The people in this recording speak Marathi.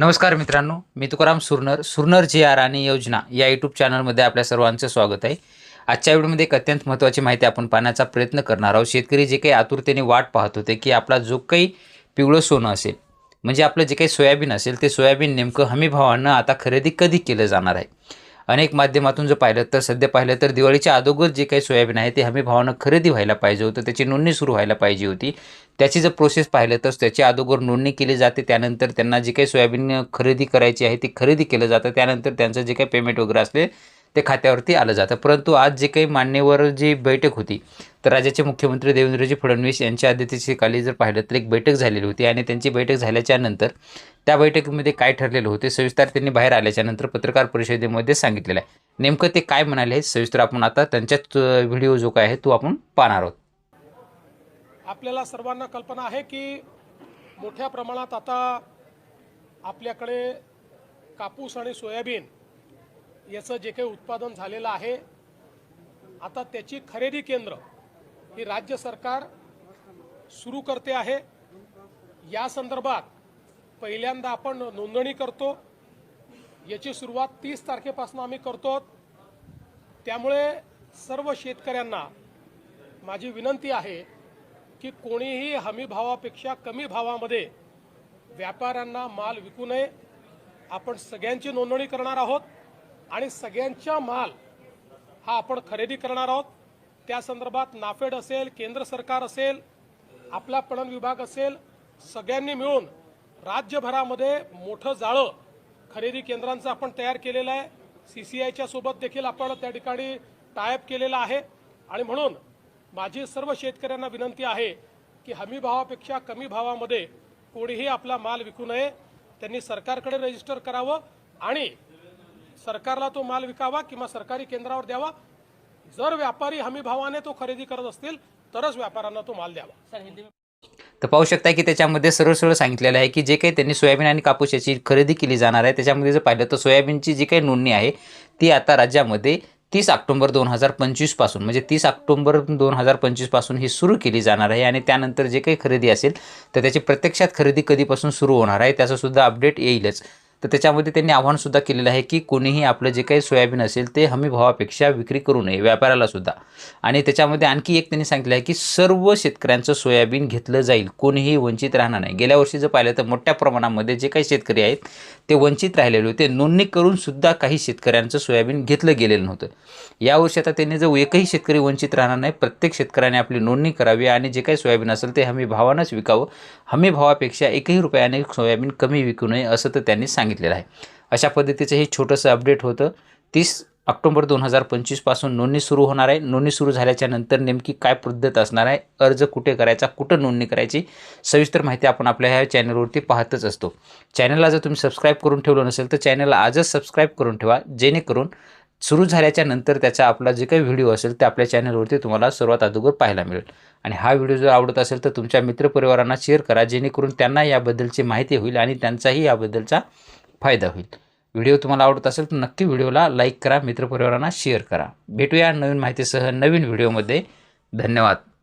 नमस्कार मित्रांनो मी तुकाराम सुरनर सुरनर जी आर आणि योजना या यूट्यूब चॅनलमध्ये आपल्या सर्वांचं स्वागत आहे. आजच्या व्हिडिओमध्ये एक अत्यंत महत्त्वाची माहिती आपण पाहण्याचा प्रयत्न करणार आहोत. शेतकरी जे काही आतुरतेने वाट पाहत होते की आपला जो काही पिवळं सोनं असेल म्हणजे आपलं जे काही सोयाबीन असेल ते सोयाबीन नेमकं हमीभावानं आता खरेदी कधी केलं जाणार आहे? अनेक माध्यमातून जर पाहिलं तर सध्या पाहिलं तर दिवाळीच्या अगोदर जे काही सोयाबीन आहे ते हमी भावानं खरेदी व्हायला पाहिजे होतं. त्याची नोंदणी सुरू व्हायला पाहिजे होती. त्याची जर प्रोसेस पाहिलं तर त्याची अगोदर नोंदणी केली जाते. त्यानंतर त्यांना जे काही सोयाबीन खरेदी करायची आहे ती खरेदी केलं जातं. त्यानंतर त्यांचं जे काही पेमेंट वगैरे असले ते खात्यावरती आलं जातं. परंतु आज जे काही मान्यवर जी बैठक होती तर राज्याचे मुख्यमंत्री देवेंद्रजी फडणवीस यांच्या अध्यक्षतेखाली जर पाहिलं तर एक बैठक झालेली होती आणि त्यांची बैठक झाल्याच्यानंतर त्या बैठकीमध्ये काय ठरलेलं होते सविस्तर त्यांनी बाहेर आल्याच्यानंतर पत्रकार परिषदेमध्ये सांगितलेलं आहे. नेमकं ते काय म्हणाले हे सविस्तर आपण आता त्यांच्याच व्हिडिओ जो काय आहे तो आपण पाहणार आहोत. आपल्याला सर्वांना कल्पना आहे की मोठ्या प्रमाणात आता आपल्याकडे कापूस आणि सोयाबीन याचं जे काही उत्पादन झालेलं आहे आता त्याची खरेदी केंद्र ही राज्य सरकार सुरू करते आहे. या संदर्भात पहिल्यांदा आपण नोंदणी करतो. याची सुरुवात तीस तारखेपासून आम्ही करतो त्यामुळे सर्व शेतकऱ्यांना माझी विनंती आहे की कोणीही हमी भावापेक्षा कमी भावामध्ये व्यापाऱ्यांना माल विकू नये. आपण सगळ्यांची नोंदणी करणार आहोत. आणि सगळ्यांच्या माल हा आपण खरेदी करणार आहोत. त्या संदर्भात नाफेड असेल केंद्र सरकार असेल आपला पणन विभाग असेल सगळ्यांनी मिळून राज्यभरामध्ये मोठं जाळं खरेदी केंद्रांचं आपण तयार केलेलं आहे. सी सी आयच्या सोबत देखील आपण त्या ठिकाणी टायअप केलेलं आहे. आणि म्हणून माझी सर्व शेतकऱ्यांना विनंती आहे की हमी भावापेक्षा कमी भावामध्ये कोणीही आपला माल विकू नये. त्यांनी सरकारकडे रजिस्टर करावं आणि सरकारला तो माल विकावा किंवा सरकारी केंद्रावर द्यावा? जर व्यापारी हमी भावाने तो खरेदी करत असतील तरच व्यापाऱ्यांना तो माल द्यावा. तर पाहू शकता की त्याच्यामध्ये सरळ सरळ सांगितलेलं आहे की जे काही त्यांनी सोयाबीन आणि कापूस याची खरेदी केली जाणार आहे त्याच्यामध्ये जर पाहिलं तर सोयाबीनची जी काही नोंदणी आहे ती आता राज्यामध्ये तीस ऑक्टोबर दोन हजार पंचवीसपासून म्हणजे तीस ऑक्टोबर दोन हजार पंचवीसपासून ही सुरू केली जाणार आहे आणि त्यानंतर जे काही खरेदी असेल तर त्याची प्रत्यक्षात खरेदी कधीपासून सुरू होणार आहे त्याचंसुद्धा अपडेट येईलच. तर त्याच्यामध्ये त्यांनी आव्हानसुद्धा केलेलं आहे की कोणीही आपलं जे काही सोयाबीन असेल ते हमी भावापेक्षा विक्री करू नये व्यापाऱ्यालासुद्धा आणि त्याच्यामध्ये आणखी एक त्यांनी सांगितलं आहे की सर्व शेतकऱ्यांचं सोयाबीन घेतलं जाईल कोणीही वंचित राहणार नाही. गेल्या वर्षी जर पाहिलं तर मोठ्या प्रमाणामध्ये जे काही शेतकरी आहेत ते वंचित राहिलेले होते. नोंदणी करूनसुद्धा काही शेतकऱ्यांचं सोयाबीन घेतलं गेलेलं नव्हतं. यावर्षी आता त्यांनी जर एकही शेतकरी वंचित राहणार नाही प्रत्येक शेतकऱ्याने आपली नोंदणी करावी आणि जे काही सोयाबीन असेल ते हमी भावानंच विकावं. हमी भावापेक्षा एकही रुपयाने सोयाबीन कमी विकू नये असं तर त्यांनी सांगितलेलं आहे. अशा पद्धतीचं हे छोटंसं अपडेट होतं. तीस ऑक्टोबर दोन हजार पंचवीसपासून नोंदणी सुरू होणार आहे. नोंदणी सुरू झाल्याच्यानंतर नेमकी काय पद्धत असणार आहे? अर्ज कुठे करायचा? कुठं नोंदणी करायची? सविस्तर माहिती आपण आपल्या ह्या चॅनलवरती पाहतच असतो. चॅनलला जर तुम्ही सबस्क्राईब करून ठेवलं नसेल तर चॅनलला आजच सबस्क्राईब करून ठेवा. जेणेकरून सुरू झाल्याच्यानंतर त्याचा आपला जे काही व्हिडिओ असेल ते आपल्या चॅनलवरती तुम्हाला सर्वात अगोदर पाहायला मिळेल. आणि हा व्हिडिओ जर आवडत असेल तर तुमच्या मित्रपरिवारांना शेअर करा. जेणेकरून त्यांना याबद्दलची माहिती होईल आणि त्यांचाही याबद्दलचा फायदा होईल. व्हिडिओ तुम्हाला आवडत असेल तर नक्की व्हिडिओला लाईक करा मित्रपरिवारांना शेअर करा. भेटूया नवीन माहितीसह नवीन व्हिडिओमध्ये. धन्यवाद.